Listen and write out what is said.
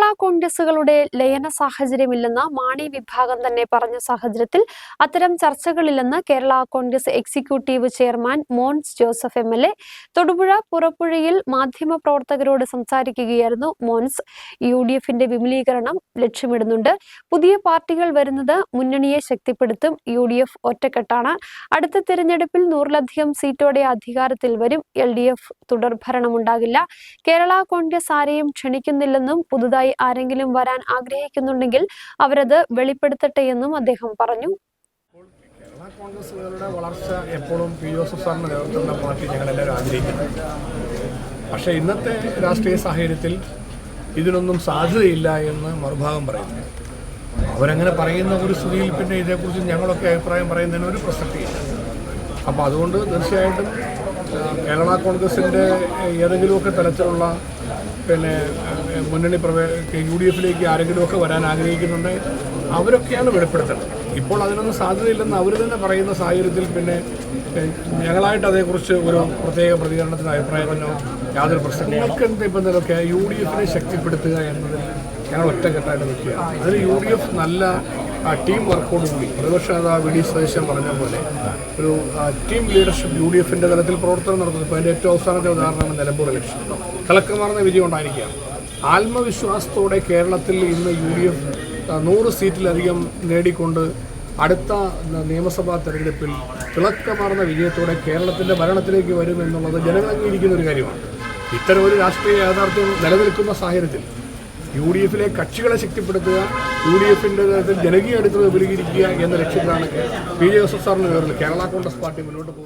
കേരള കോൺഗ്രസുകളുടെ ലയന സാഹചര്യമില്ലെന്ന് മാണി വിഭാഗം തന്നെ പറഞ്ഞ സാഹചര്യത്തിൽ അത്തരം ചർച്ചകളില്ലെന്ന് Kerala Congress executive chairman Mons Joseph M L A Thodupuzha പുറപ്പുഴയിൽ മാധ്യമപ്രവർത്തകരോട് സംസാരിക്കുകയായിരുന്നു മോൻസ്. യു ഡി എഫിന്റെ വിപുലീകരണം ലക്ഷ്യമിടുന്നുണ്ട്. പുതിയ പാർട്ടികൾ വരുന്നത് മുന്നണിയെ ശക്തിപ്പെടുത്തും. യു ഡി എഫ് ഒറ്റക്കെട്ടാണ്. അടുത്ത തിരഞ്ഞെടുപ്പിൽ നൂറിലധികം സീറ്റോടെ അധികാരത്തിൽ വരും. എൽ ഡി എഫ് തുടർഭരണമുണ്ടാകില്ല. കേരള കോൺഗ്രസ് ആരെയും ക്ഷണിക്കുന്നില്ലെന്നും പുതുതായി ആരെങ്കിലും വരാൻ ആഗ്രഹിക്കുന്നുണ്ടെങ്കിൽ അവരത് വെളിപ്പെടുത്തട്ടെ എന്നും അദ്ദേഹം പറഞ്ഞു. കേരള വളർച്ച എപ്പോഴും പി ജോസഫ് സാറിന് നേതൃത്വം പാർട്ടി ഞങ്ങളെല്ലാവരും ആഗ്രഹിക്കുന്നു. പക്ഷേ ഇന്നത്തെ രാഷ്ട്രീയ സാഹചര്യത്തിൽ ഇതിനൊന്നും സാധ്യതയില്ല എന്ന് മറുഭാഗം പറയുന്നു. അവരങ്ങനെ പറയുന്ന ഒരു സ്ഥിതിയിൽ പിന്നെ ഇതേക്കുറിച്ച് ഞങ്ങളൊക്കെ അഭിപ്രായം പറയുന്നതിന് ഒരു പ്രസക്തിയില്ല. അപ്പോൾ അതുകൊണ്ട് തീർച്ചയായിട്ടും കേരള കോൺഗ്രസിന്റെ ഏതെങ്കിലുമൊക്കെ തരത്തിലുള്ള പിന്നെ മുന്നണി പ്രവേ യു ഡി എഫിലേക്ക് ആരെങ്കിലുമൊക്കെ വരാൻ ആഗ്രഹിക്കുന്നുണ്ട് അവരൊക്കെയാണ് വെളിപ്പെടുത്തേണ്ടത് ഇപ്പോൾ അതിനൊന്നും സാധ്യതയില്ലെന്ന് അവർ തന്നെ പറയുന്ന സാഹചര്യത്തിൽ പിന്നെ ഞങ്ങളായിട്ട് അതേക്കുറിച്ച് ഒരു പ്രത്യേക പ്രതികരണത്തിന് അഭിപ്രായമല്ലോ യാതൊരു പ്രശ്നം ഞങ്ങൾക്ക് എന്ത് ഇപ്പം എന്തെങ്കിലുമൊക്കെ യു ഡി എഫിനെ ശക്തിപ്പെടുത്തുക എന്നതിൽ ഞങ്ങൾ ഒറ്റക്കെട്ടായിട്ട് നിൽക്കുക അതിൽ യു ഡി എഫ് നല്ല ആ, ടീം വർക്കോടുകൂടി പ്രതിപക്ഷ നേതാവ് വി ഡി സതീശൻ പറഞ്ഞ പോലെ ഒരു ടീം ലീഡർഷിപ്പ് യു ഡി എഫിന്റെ തലത്തിൽ പ്രവർത്തനം നടത്തുന്നത് ഇപ്പോൾ അതിന്റെ ഏറ്റവും അവസാനത്തെ ഉദാഹരണമാണ് നിലമ്പൂർ ഇലക്ഷൻ തിളക്കമാർന്ന വിജയം ഉണ്ടായിരിക്കുകയാണ്. ആത്മവിശ്വാസത്തോടെ കേരളത്തിൽ ഇന്ന് യു ഡി എഫ് നൂറ് സീറ്റിലധികം നേടിക്കൊണ്ട് അടുത്ത നിയമസഭാ തെരഞ്ഞെടുപ്പിൽ തിളക്കമാർന്ന വിജയത്തോടെ കേരളത്തിന്റെ ഭരണത്തിലേക്ക് വരും എന്നുള്ളത് ജനങ്ങൾ അംഗീകരിക്കുന്ന ഒരു കാര്യമാണ്. ഇത്തരം ഒരു രാഷ്ട്രീയ യാഥാർത്ഥ്യം നിലനിൽക്കുന്ന സാഹചര്യത്തിൽ യു ഡി എഫിലെ കക്ഷികളെ ശക്തിപ്പെടുത്തുക യു ഡി എഫിന്റെ തരത്തിൽ ജനകീയ അടുത്ത് വിപുലീകരിക്കുക എന്ന ലക്ഷ്യത്തിലാണ് പി ജെ ജോസഫ് സാറിന് നേതൃത്വത്തിൽ കേരള കോൺഗ്രസ് പാർട്ടി മുന്നോട്ട് പോകുന്നത്